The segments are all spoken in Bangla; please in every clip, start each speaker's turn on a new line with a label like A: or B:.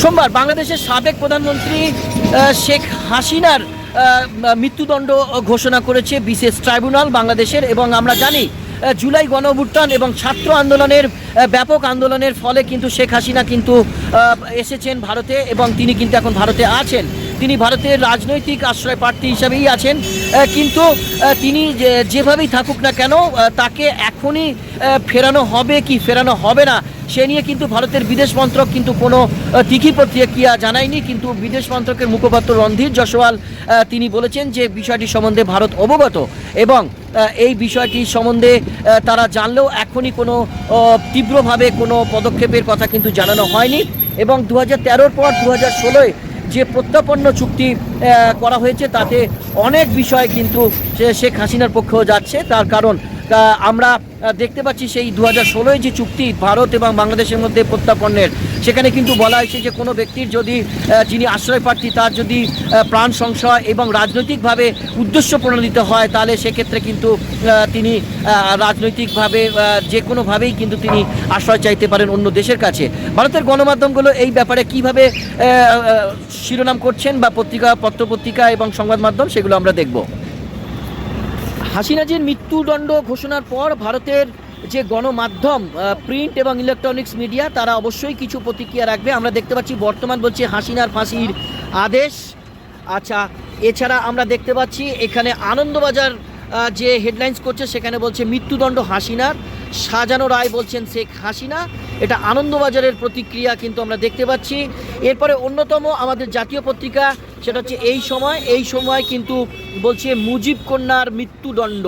A: সোমবার বাংলাদেশের সাবেক প্রধানমন্ত্রী শেখ হাসিনার মৃত্যুদণ্ড ঘোষণা করেছে বিশেষ ট্রাইব্যুনাল বাংলাদেশের এবং আমরা জানি জুলাই গণ অভ্যুত্থান এবং ছাত্র আন্দোলনের ব্যাপক আন্দোলনের ফলে কিন্তু শেখ হাসিনা কিন্তু এসেছেন ভারতে এবং তিনি কিন্তু এখন ভারতে আছেন। তিনি ভারতের রাজনৈতিক আশ্রয় প্রার্থী হিসাবেই আছেন কিন্তু তিনি যেভাবেই থাকুক না কেন তাকে এখনই ফেরানো হবে কি ফেরানো হবে না সে নিয়ে কিন্তু ভারতের বিদেশ মন্ত্রক কিন্তু কোনো তিখি প্রতিক্রিয়া জানায়নি কিন্তু বিদেশ মন্ত্রকের মুখপাত্র রণধীর যশওয়াল আহ, তিনি বলেছেন যে বিষয়টি সম্বন্ধে ভারত অবগত এবং এই বিষয়টি সম্বন্ধে তারা জানলেও এখনই কোনো তীব্রভাবে কোনো পদক্ষেপের কথা কিন্তু জানানো হয়নি এবং দু হাজার পর দু হাজার ষোলোয় যে প্রত্যাপন্ন চুক্তি করা হয়েছে তাতে অনেক বিষয় কিন্তু শেখ হাসিনার পক্ষেও যাচ্ছে। তার কারণ আমরা দেখতে পাচ্ছি সেই দু হাজার ষোলোয় যে চুক্তি ভারত এবং বাংলাদেশের মধ্যে প্রত্যাপনের সেখানে কিন্তু বলা হয়েছে যে কোনো ব্যক্তির যদি যিনি আশ্রয় প্রার্থী, তার যদি প্রাণ সংশয় এবং রাজনৈতিকভাবে উদ্দেশ্য প্রণোদিত হয়, তাহলে সেক্ষেত্রে কিন্তু তিনি রাজনৈতিকভাবে যে কোনোভাবেই কিন্তু তিনি আশ্রয় চাইতে পারেন অন্য দেশের কাছে। ভারতের গণমাধ্যমগুলো এই ব্যাপারে কীভাবে শিরোনাম করছেন বা পত্রিকা, পত্রপত্রিকা এবং সংবাদ মাধ্যম, সেগুলো আমরা দেখব। হাসিনাজির মৃত্যুদণ্ড ঘোষণার পর ভারতের যে গণমাধ্যম প্রিন্ট এবং ইলেকট্রনিক্স মিডিয়া তারা অবশ্যই কিছু প্রতিক্রিয়া রাখবে। আমরা দেখতে পাচ্ছি বর্তমান বলছে হাসিনার ফাঁসির আদেশ। আচ্ছা এছাড়া আমরা দেখতে পাচ্ছি এখানে আনন্দবাজার যে হেডলাইন্স করছে, সেখানে বলছে মৃত্যুদণ্ড হাসিনার। সাজানো রায় বলছেন শেখ হাসিনা। এটা আনন্দবাজারের প্রতিক্রিয়া কিন্তু আমরা দেখতে পাচ্ছি। এরপরে অন্যতম আমাদের জাতীয় পত্রিকা সেটা হচ্ছে এই সময় এই সময় কিন্তু বলছে মুজিব কন্যার মৃত্যুদণ্ড।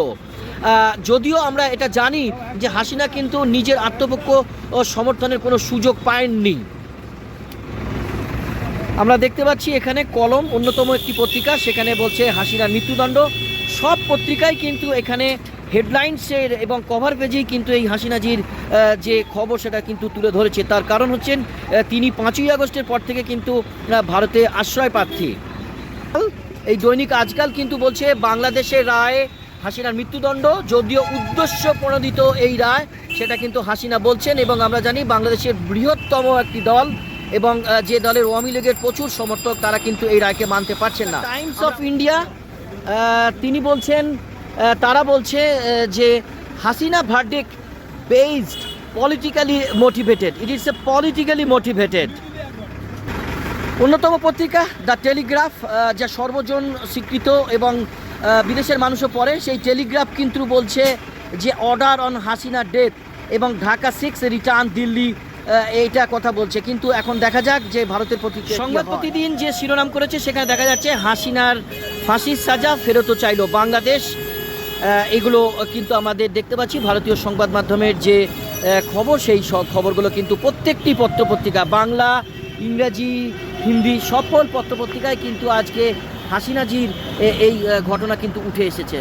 A: যদিও আমরা এটা জানি যে হাসিনা কিন্তু নিজের আত্মপক্ষ ও সমর্থনের কোনো সুযোগ পায়ননি আমরা দেখতে পাচ্ছি এখানে কলম, অন্যতম একটি পত্রিকা, সেখানে বলছে হাসিনার মৃত্যুদণ্ড। সব পত্রিকায় কিন্তু এখানে হেডলাইন্সের এবং কভার পেজেই কিন্তু এই হাসিনাজির যে খবর সেটা কিন্তু তুলে ধরেছে। তার কারণ হচ্ছেন তিনি পাঁচই আগস্টের পর থেকে কিন্তু ভারতে আশ্রয় প্রার্থী। এই দৈনিক আজকাল কিন্তু বলছে বাংলাদেশের রায় হাসিনার মৃত্যুদণ্ড যদিও উদ্দেশ্য প্রণোদিত এই রায় সেটা কিন্তু হাসিনা বলছেন এবং আমরা জানি বাংলাদেশের বৃহত্তম একটি দল এবং যে দলের আওয়ামী লীগের প্রচুর সমর্থক তারা কিন্তু এই রায়কে মানতে পারছেন না। টাইমস অফ ইন্ডিয়া তিনি বলছেন তারা বলছে যে Hasina verdict based politically motivated it is a politically motivated অন্যতম পত্রিকা দ্য টেলিগ্রাফ যা সর্বজন স্বীকৃত এবং বিদেশের মানুষও পড়ে সেই টেলিগ্রাফ কিন্তু বলছে যে অর্ডার অন হাসিনা ডেথ এবং ঢাকা সিক্স রিটার্ন দিল্লি এইটা কথা বলছে। কিন্তু এখন দেখা যাক যে ভারতের প্রতি সংবাদ প্রতিদিন যে শিরোনাম করেছে সেখানে দেখা যাচ্ছে হাসিনার ফাঁসির সাজা ফেরতও চাইলো বাংলাদেশ। এগুলো কিন্তু আমাদের দেখতে পাচ্ছি। ভারতীয় সংবাদ মাধ্যমের যে খবর, সেই খবরগুলো কিন্তু প্রত্যেকটি পত্রপত্রিকা, বাংলা, ইংরাজি, হিন্দি, সকল পত্রপত্রিকায় কিন্তু আজকে হাসিনাজির এই ঘটনা কিন্তু উঠে এসেছে।